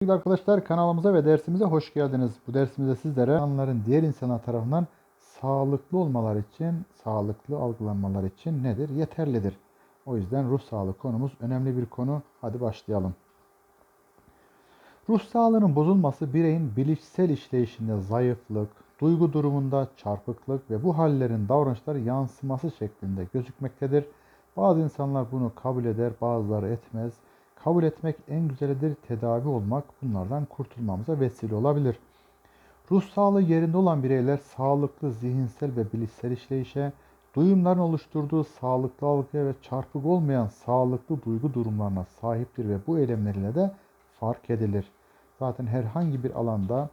Sevgili arkadaşlar kanalımıza ve dersimize hoş geldiniz. Bu dersimizde sizlere insanların diğer insanlar tarafından sağlıklı olmalar için, sağlıklı algılanmalar için nedir? Yeterlidir. O yüzden ruh sağlığı konumuz önemli bir konu. Hadi başlayalım. Ruh sağlığının bozulması bireyin bilişsel işleyişinde zayıflık, duygu durumunda çarpıklık ve bu hallerin davranışları yansıması şeklinde gözükmektedir. Bazı insanlar bunu kabul eder, bazıları etmez. Kabul etmek en güzelidir, tedavi olmak bunlardan kurtulmamıza vesile olabilir. Ruh sağlığı yerinde olan bireyler sağlıklı zihinsel ve bilişsel işleyişe, duyumların oluşturduğu sağlıklı algıya ve çarpık olmayan sağlıklı duygu durumlarına sahiptir ve bu eylemleriyle de fark edilir. Zaten herhangi bir alanda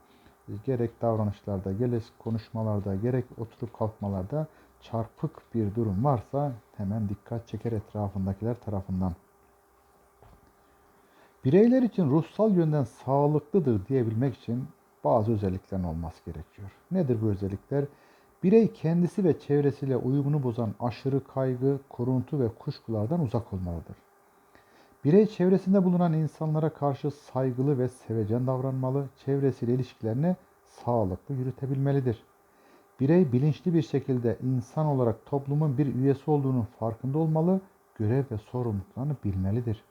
gerek davranışlarda, gerek konuşmalarda, gerek oturup kalkmalarda çarpık bir durum varsa hemen dikkat çeker etrafındakiler tarafından. Bireyler için ruhsal yönden sağlıklıdır diyebilmek için bazı özelliklerin olması gerekiyor. Nedir bu özellikler? Birey kendisi ve çevresiyle uyumunu bozan aşırı kaygı, kuruntu ve kuşkulardan uzak olmalıdır. Birey çevresinde bulunan insanlara karşı saygılı ve sevecen davranmalı, çevresiyle ilişkilerini sağlıklı yürütebilmelidir. Birey bilinçli bir şekilde insan olarak toplumun bir üyesi olduğunun farkında olmalı, görev ve sorumluluklarını bilmelidir.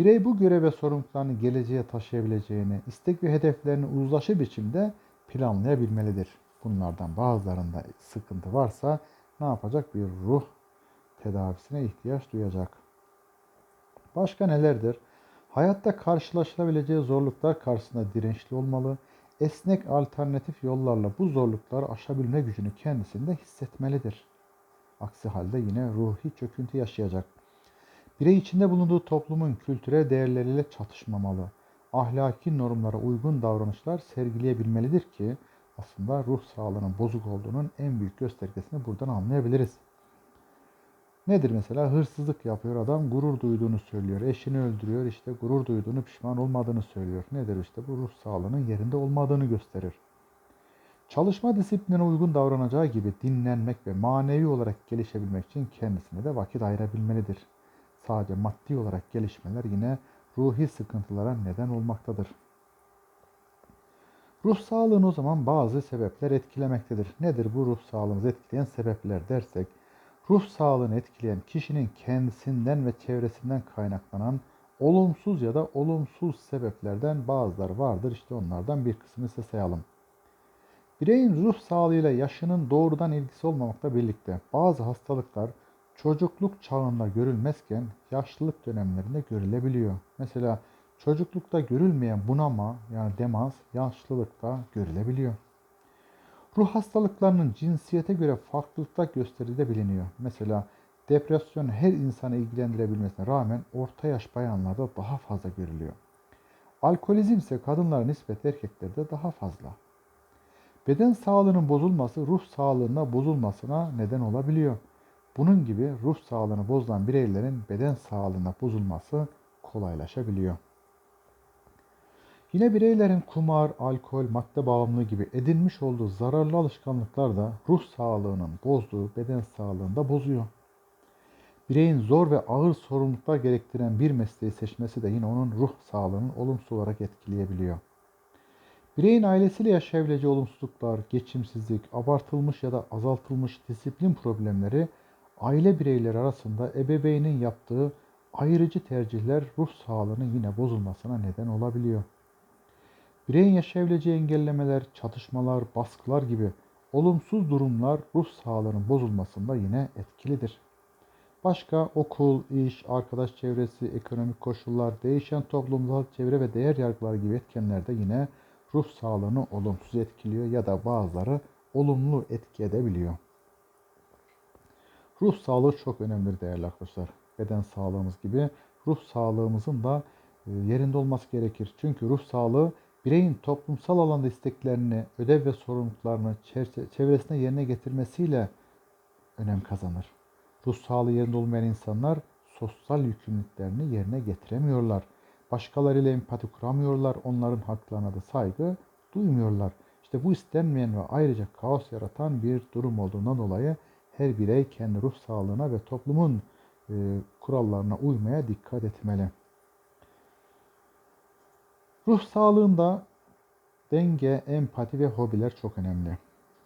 Birey bu görev ve sorumluluklarını geleceğe taşıyabileceğini, istek ve hedeflerini uzlaşı biçimde planlayabilmelidir. Bunlardan bazılarında sıkıntı varsa ne yapacak? Bir ruh tedavisine ihtiyaç duyacak. Başka nelerdir? Hayatta karşılaşılabileceği zorluklar karşısında dirençli olmalı, esnek alternatif yollarla bu zorlukları aşabilme gücünü kendisinde hissetmelidir. Aksi halde yine ruhi çöküntü yaşayacak. Birey içinde bulunduğu toplumun kültürel değerleriyle çatışmamalı. Ahlaki normlara uygun davranışlar sergileyebilmelidir ki aslında ruh sağlığının bozuk olduğunun en büyük göstergesini buradan anlayabiliriz. Nedir mesela? Hırsızlık yapıyor adam gurur duyduğunu söylüyor. Eşini öldürüyor işte gurur duyduğunu pişman olmadığını söylüyor. Nedir işte bu ruh sağlığının yerinde olmadığını gösterir. Çalışma disiplinine uygun davranacağı gibi dinlenmek ve manevi olarak gelişebilmek için kendisine de vakit ayırabilmelidir. Sadece maddi olarak gelişmeler yine ruhi sıkıntılara neden olmaktadır. Ruh sağlığını o zaman bazı sebepler etkilemektedir. Nedir bu ruh sağlığımızı etkileyen sebepler dersek, ruh sağlığını etkileyen kişinin kendisinden ve çevresinden kaynaklanan olumsuz ya da olumsuz sebeplerden bazıları vardır. İşte onlardan bir kısmını size sayalım. Bireyin ruh sağlığıyla yaşının doğrudan ilgisi olmamakla birlikte bazı hastalıklar çocukluk çağında görülmezken yaşlılık dönemlerinde görülebiliyor. Mesela çocuklukta görülmeyen bunama yani demans yaşlılıkta görülebiliyor. Ruh hastalıklarının cinsiyete göre farklılıkta gösterildiği biliniyor. Mesela depresyon her insanı ilgilendirebilmesine rağmen orta yaş bayanlarda daha fazla görülüyor. Alkolizm ise kadınlara nispet erkeklerde daha fazla. Beden sağlığının bozulması ruh sağlığına bozulmasına neden olabiliyor. Bunun gibi ruh sağlığını bozulan bireylerin beden sağlığına bozulması kolaylaşabiliyor. Yine bireylerin kumar, alkol, madde bağımlılığı gibi edinmiş olduğu zararlı alışkanlıklar da ruh sağlığının bozduğu beden sağlığını da bozuyor. Bireyin zor ve ağır sorumluluklar gerektiren bir mesleği seçmesi de yine onun ruh sağlığını olumsuz olarak etkileyebiliyor. Bireyin ailesiyle yaşayabileceği olumsuzluklar, geçimsizlik, abartılmış ya da azaltılmış disiplin problemleri aile bireyleri arasında ebeveynin yaptığı ayrıcı tercihler ruh sağlığının yine bozulmasına neden olabiliyor. Bireyin yaşayabileceği engellemeler, çatışmalar, baskılar gibi olumsuz durumlar ruh sağlığının bozulmasında yine etkilidir. Başka okul, iş, arkadaş çevresi, ekonomik koşullar, değişen toplumsal çevre ve değer yargıları gibi etkenler de yine ruh sağlığını olumsuz etkiliyor ya da bazıları olumlu etki edebiliyor. Ruh sağlığı çok önemlidir değerli arkadaşlar. Beden sağlığımız gibi ruh sağlığımızın da e, yerinde olması gerekir. Çünkü ruh sağlığı bireyin toplumsal alanda isteklerini, ödev ve sorumluluklarını çevresine yerine getirmesiyle önem kazanır. Ruh sağlığı yerinde olmayan insanlar sosyal yükümlülüklerini yerine getiremiyorlar. Başkalarıyla empati kuramıyorlar, onların haklarına da saygı duymuyorlar. İşte bu istenmeyen ve ayrıca kaos yaratan bir durum olduğundan dolayı her birey kendi ruh sağlığına ve toplumun e, kurallarına uymaya dikkat etmeli. Ruh sağlığında denge, empati ve hobiler çok önemli.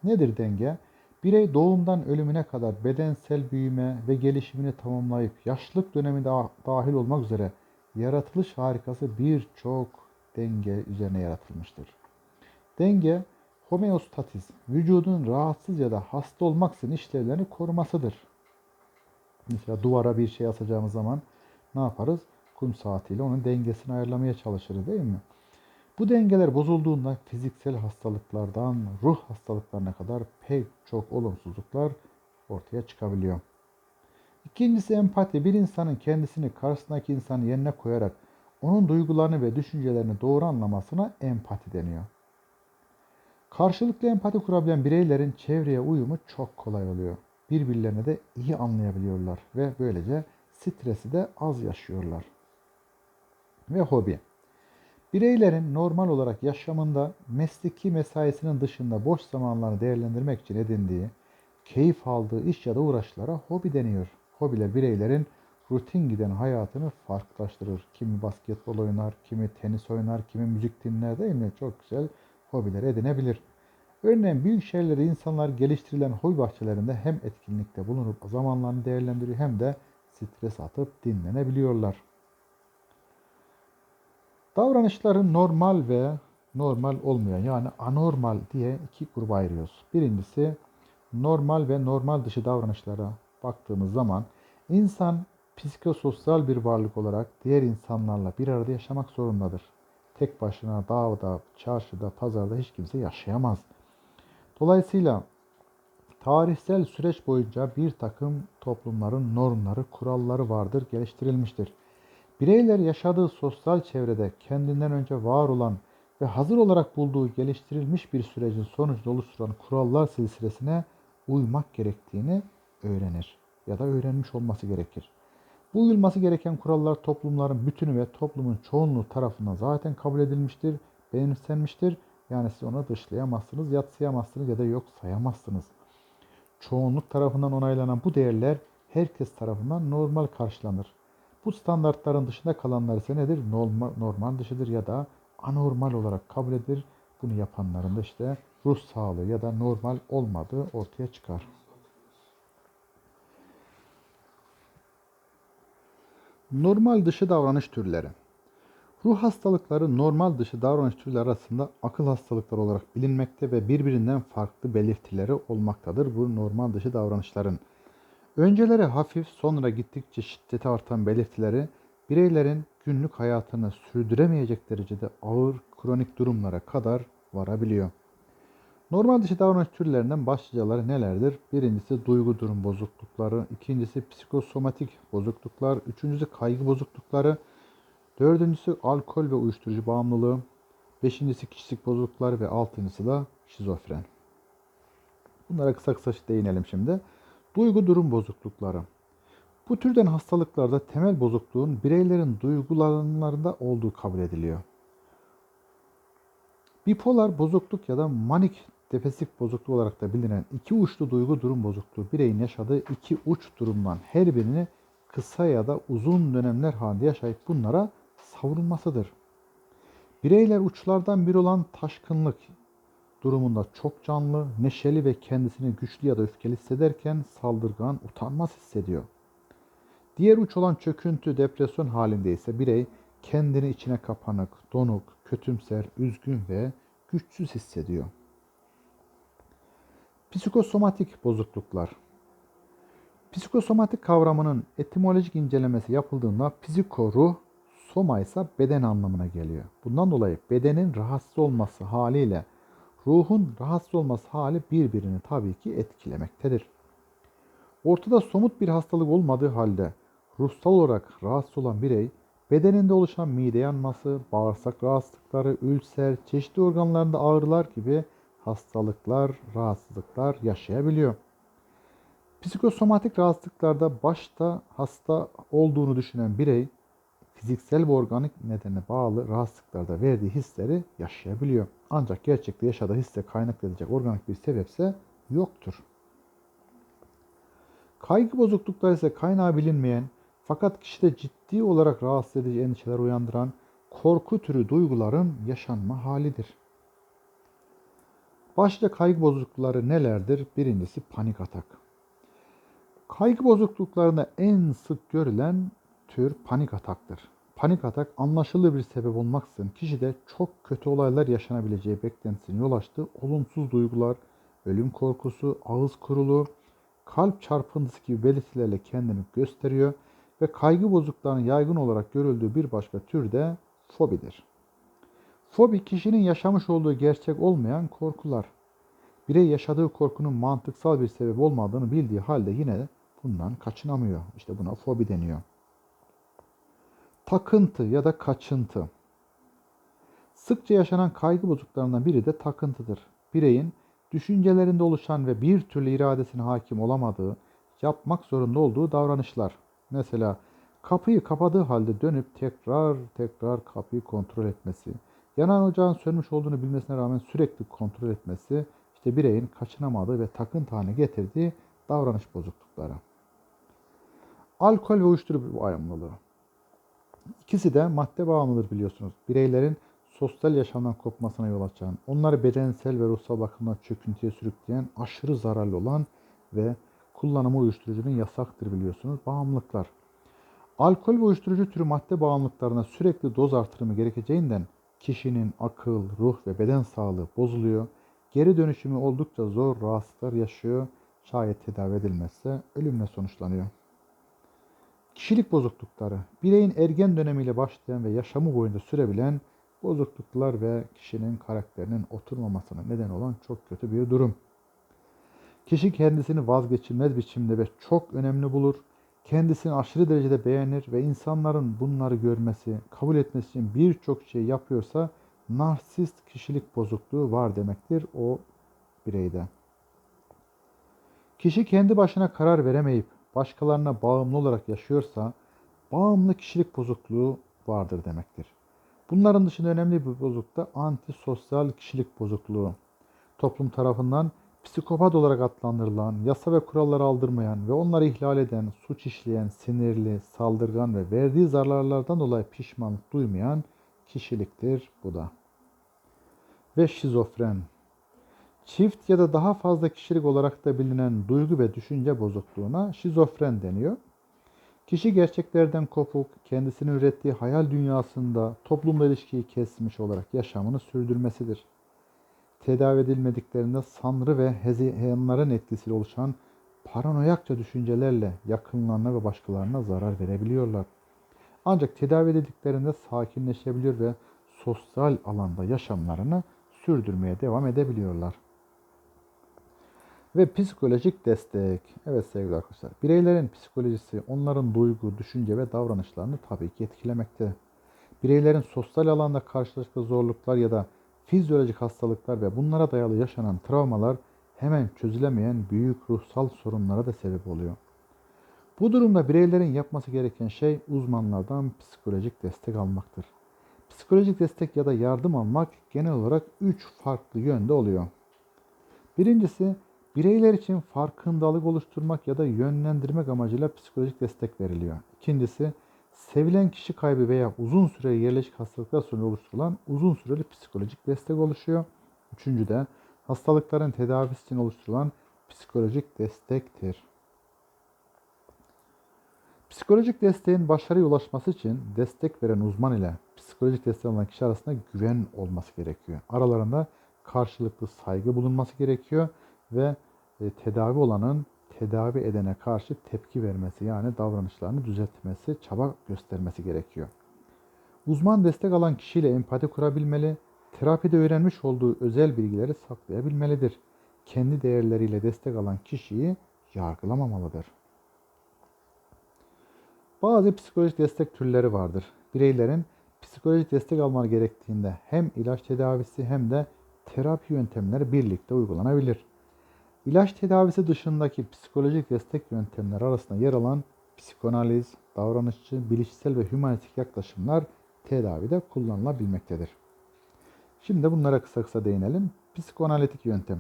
Nedir denge? Birey doğumdan ölümüne kadar bedensel büyüme ve gelişimini tamamlayıp yaşlılık dönemi dahil olmak üzere yaratılış harikası birçok denge üzerine yaratılmıştır. Denge, homeostatis, vücudun rahatsız ya da hasta olmaksızın işlevlerini korumasıdır. Mesela duvara bir şey asacağımız zaman ne yaparız? Kum saatiyle onun dengesini ayarlamaya çalışırız değil mi? Bu dengeler bozulduğunda fiziksel hastalıklardan ruh hastalıklarına kadar pek çok olumsuzluklar ortaya çıkabiliyor. İkincisi empati. Bir insanın kendisini karşısındaki insanın yerine koyarak onun duygularını ve düşüncelerini doğru anlamasına empati deniyor. Karşılıklı empati kurabilen bireylerin çevreye uyumu çok kolay oluyor. Birbirlerini de iyi anlayabiliyorlar ve böylece stresi de az yaşıyorlar. Ve hobi. Bireylerin normal olarak yaşamında mesleki mesaisinin dışında boş zamanlarını değerlendirmek için edindiği, keyif aldığı iş ya da uğraşlara hobi deniyor. Hobiler bireylerin rutin giden hayatını farklılaştırır. Kimi basketbol oynar, kimi tenis oynar, kimi müzik dinler değil mi? Çok güzel hobiler edinebilir. Örneğin büyük şehirlerde insanlar geliştirilen hobi bahçelerinde hem etkinlikte bulunup zamanlarını değerlendiriyor hem de stres atıp dinlenebiliyorlar. Davranışların normal ve normal olmayan yani anormal diye iki gruba ayırıyoruz. Birincisi normal ve normal dışı davranışlara baktığımız zaman insan psikososyal bir varlık olarak diğer insanlarla bir arada yaşamak zorundadır. Tek başına dağda, çarşıda, pazarda hiç kimse yaşayamaz. Dolayısıyla tarihsel süreç boyunca bir takım toplumların normları, kuralları vardır, geliştirilmiştir. Bireyler yaşadığı sosyal çevrede kendinden önce var olan ve hazır olarak bulduğu geliştirilmiş bir sürecin sonucunda oluşturan kurallar silsilesine uymak gerektiğini öğrenir ya da öğrenmiş olması gerekir. Bu uyulması gereken kurallar toplumların bütünü ve toplumun çoğunluğu tarafından zaten kabul edilmiştir, benimsenmiştir. Yani siz onu dışlayamazsınız, yatsıyamazsınız ya da yok sayamazsınız. Çoğunluk tarafından onaylanan bu değerler herkes tarafından normal karşılanır. Bu standartların dışında kalanlar ise nedir? Normal, normal dışıdır ya da anormal olarak kabul edilir. Bunu yapanların da işte ruh sağlığı ya da normal olmadığı ortaya çıkar. Normal dışı davranış türleri. Ruh hastalıkları normal dışı davranış türleri arasında akıl hastalıkları olarak bilinmekte ve birbirinden farklı belirtileri olmaktadır bu normal dışı davranışların. Önceleri hafif, sonra gittikçe şiddeti artan belirtileri bireylerin günlük hayatını sürdüremeyecek derecede ağır kronik durumlara kadar varabiliyor. Normal dışı davranış türlerinden başlıcaları nelerdir? Birincisi duygu durum bozuklukları, ikincisi psikosomatik bozukluklar, üçüncüsü kaygı bozuklukları, dördüncüsü alkol ve uyuşturucu bağımlılığı, beşincisi kişilik bozuklukları ve altıncısı da şizofren. Bunlara kısa kısa değinelim şimdi. Duygu durum bozuklukları. Bu türden hastalıklarda temel bozukluğun bireylerin duygularında olduğu kabul ediliyor. Bipolar bozukluk ya da manik depresif bozukluğu olarak da bilinen iki uçlu duygu durum bozukluğu bireyin yaşadığı iki uç durumdan her birini kısa ya da uzun dönemler halinde yaşayıp bunlara savrulmasıdır. Bireyler uçlardan biri olan taşkınlık durumunda çok canlı, neşeli ve kendisini güçlü ya da öfkeli hissederken saldırgan, utanmaz hissediyor. Diğer uç olan çöküntü, depresyon halinde ise birey kendini içine kapanık, donuk, kötümser, üzgün ve güçsüz hissediyor. Psikosomatik bozukluklar Psikosomatik kavramının etimolojik incelemesi yapıldığında psiko ruh, soma ise beden anlamına geliyor. Bundan dolayı bedenin rahatsız olması haliyle ruhun rahatsız olması hali birbirini tabii ki etkilemektedir. Ortada somut bir hastalık olmadığı halde ruhsal olarak rahatsız olan birey bedeninde oluşan mide yanması, bağırsak rahatsızlıkları, ülser, çeşitli organlarında ağrılar gibi hastalıklar, rahatsızlıklar yaşayabiliyor. Psikosomatik rahatsızlıklarda başta hasta olduğunu düşünen birey fiziksel ve organik nedene bağlı rahatsızlıklarda verdiği hisleri yaşayabiliyor. Ancak gerçekte yaşadığı hisse kaynak edilecek organik bir sebepse yoktur. Kaygı bozuklukları ise kaynağı bilinmeyen fakat kişide ciddi olarak rahatsız edici endişeler uyandıran, korku türü duyguların yaşanma halidir. Başlıca kaygı bozuklukları nelerdir? Birincisi panik atak. Kaygı bozukluklarında en sık görülen tür panik ataktır. Panik atak anlaşılır bir sebep olmaksızın kişide çok kötü olaylar yaşanabileceği beklentisine yol açtığı olumsuz duygular, ölüm korkusu, ağız kuruluğu, kalp çarpıntısı gibi belirtilerle kendini gösteriyor ve kaygı bozukluklarının yaygın olarak görüldüğü bir başka tür de fobidir. Fobi kişinin yaşamış olduğu gerçek olmayan korkular. Birey yaşadığı korkunun mantıksal bir sebep olmadığını bildiği halde yine bundan kaçınamıyor. İşte buna fobi deniyor. Takıntı ya da kaçıntı. Sıkça yaşanan kaygı bozukluklarından biri de takıntıdır. Bireyin düşüncelerinde oluşan ve bir türlü iradesine hakim olamadığı, yapmak zorunda olduğu davranışlar. Mesela kapıyı kapadığı halde dönüp tekrar tekrar kapıyı kontrol etmesi, yanan ocağın sönmüş olduğunu bilmesine rağmen sürekli kontrol etmesi, işte bireyin kaçınamadığı ve takıntı haline getirdiği davranış bozuklukları. Alkol ve uyuşturucu bağımlılığı. İkisi de madde bağımlıdır biliyorsunuz. Bireylerin sosyal yaşamdan kopmasına yol açan, onları bedensel ve ruhsal bakımdan çöküntüye sürükleyen, aşırı zararlı olan ve kullanımı uyuşturucunun yasaktır biliyorsunuz. Bağımlılıklar. Alkol ve uyuşturucu türü madde bağımlılıklarına sürekli doz artırımı gerekeceğinden kişinin akıl, ruh ve beden sağlığı bozuluyor. Geri dönüşümü oldukça zor rahatsızlıklar yaşıyor. Şayet tedavi edilmezse ölümle sonuçlanıyor. Kişilik bozuklukları, bireyin ergen dönemiyle başlayan ve yaşamı boyunca sürebilen bozukluklar ve kişinin karakterinin oturmamasına neden olan çok kötü bir durum. Kişi kendisini vazgeçilmez biçimde ve çok önemli bulur. Kendisini aşırı derecede beğenir ve insanların bunları görmesi, kabul etmesi için birçok şey yapıyorsa narsist kişilik bozukluğu var demektir o bireyde. Kişi kendi başına karar veremeyip başkalarına bağımlı olarak yaşıyorsa bağımlı kişilik bozukluğu vardır demektir. Bunların dışında önemli bir bozukluk da antisosyal kişilik bozukluğu. Toplum tarafından psikopat olarak adlandırılan, yasa ve kuralları aldırmayan ve onları ihlal eden, suç işleyen, sinirli, saldırgan ve verdiği zararlardan dolayı pişmanlık duymayan kişiliktir bu da. Ve şizofren. Çift ya da daha fazla kişilik olarak da bilinen duygu ve düşünce bozukluğuna şizofren deniyor. Kişi gerçeklerden kopuk, kendisini ürettiği hayal dünyasında toplumla ilişkiyi kesmiş olarak yaşamını sürdürmesidir. Tedavi edilmediklerinde sanrı ve hezeyanların etkisiyle oluşan paranoyakça düşüncelerle yakınlarına ve başkalarına zarar verebiliyorlar. Ancak tedavi edildiklerinde sakinleşebiliyor ve sosyal alanda yaşamlarını sürdürmeye devam edebiliyorlar. Ve psikolojik destek. Evet sevgili arkadaşlar. Bireylerin psikolojisi onların duygu, düşünce ve davranışlarını tabii ki etkilemekte. Bireylerin sosyal alanda karşılaştığı zorluklar ya da fizyolojik hastalıklar ve bunlara dayalı yaşanan travmalar hemen çözülemeyen büyük ruhsal sorunlara da sebep oluyor. Bu durumda bireylerin yapması gereken şey uzmanlardan psikolojik destek almaktır. Psikolojik destek ya da yardım almak genel olarak 3 farklı yönde oluyor. Birincisi Bireyler için farkındalık oluşturmak ya da yönlendirmek amacıyla psikolojik destek veriliyor. İkincisi, sevilen kişi kaybı veya uzun süreli yerleşik hastalıklar sonucu oluşturulan uzun süreli psikolojik destek oluşuyor. Üçüncü de hastalıkların tedavisi için oluşturulan psikolojik destektir. Psikolojik desteğin başarıya ulaşması için destek veren uzman ile psikolojik destek alan kişi arasında güven olması gerekiyor. Aralarında karşılıklı saygı bulunması gerekiyor ve e, tedavi olanın tedavi edene karşı tepki vermesi yani davranışlarını düzeltmesi, çaba göstermesi gerekiyor. Uzman destek alan kişiyle empati kurabilmeli, terapide öğrenmiş olduğu özel bilgileri saklayabilmelidir. Kendi değerleriyle destek alan kişiyi yargılamamalıdır. Bazı psikolojik destek türleri vardır. Bireylerin psikolojik destek almaları gerektiğinde hem ilaç tedavisi hem de terapi yöntemleri birlikte uygulanabilir. İlaç tedavisi dışındaki psikolojik destek yöntemleri arasında yer alan psikanaliz, davranışçı, bilişsel ve hümanistik yaklaşımlar tedavide kullanılabilmektedir. Şimdi bunlara kısa kısa değinelim. Psikoanalitik yöntem.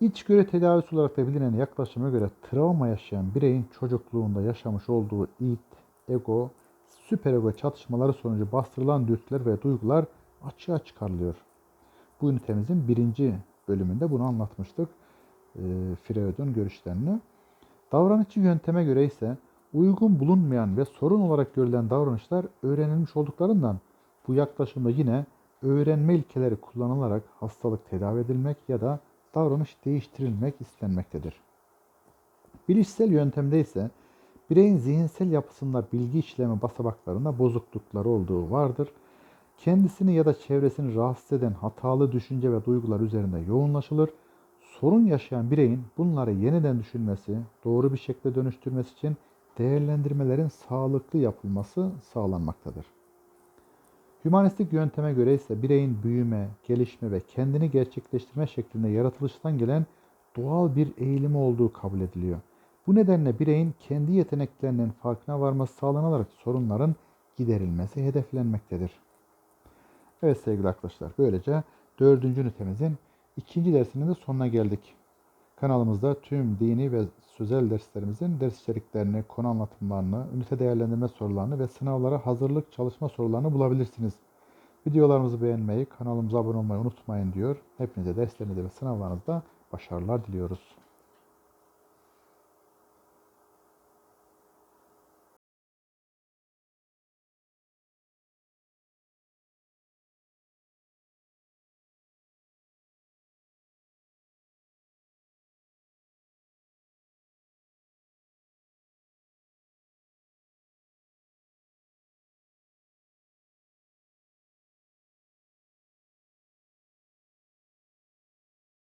İçgörü tedavisi olarak da bilinen yaklaşıma göre travma yaşayan bireyin çocukluğunda yaşamış olduğu it, ego, süperego çatışmaları sonucu bastırılan dürtüler ve duygular açığa çıkarılıyor. Bu ünitemizin birinci bölümünde bunu anlatmıştık. E, Freud'un görüşlerini. Davranışçı yönteme göre ise uygun bulunmayan ve sorun olarak görülen davranışlar öğrenilmiş olduklarından bu yaklaşımda yine öğrenme ilkeleri kullanılarak hastalık tedavi edilmek ya da davranış değiştirilmek istenmektedir. Bilişsel yöntemde ise bireyin zihinsel yapısında bilgi işleme basamaklarında bozuklukları olduğu vardır. Kendisini ya da çevresini rahatsız eden hatalı düşünce ve duygular üzerinde yoğunlaşılır. Sorun yaşayan bireyin bunları yeniden düşünmesi, doğru bir şekilde dönüştürmesi için değerlendirmelerin sağlıklı yapılması sağlanmaktadır. Hümanistik yönteme göre ise bireyin büyüme, gelişme ve kendini gerçekleştirme şeklinde yaratılıştan gelen doğal bir eğilimi olduğu kabul ediliyor. Bu nedenle bireyin kendi yeteneklerinin farkına varması sağlanarak sorunların giderilmesi hedeflenmektedir. Evet sevgili arkadaşlar, böylece dördüncü ünitemizin ikinci dersinin de sonuna geldik. Kanalımızda tüm dini ve sözel derslerimizin ders içeriklerini, konu anlatımlarını, ünite değerlendirme sorularını ve sınavlara hazırlık çalışma sorularını bulabilirsiniz. Videolarımızı beğenmeyi, kanalımıza abone olmayı unutmayın diyor. Hepinize derslerinizde ve sınavlarınızda başarılar diliyoruz.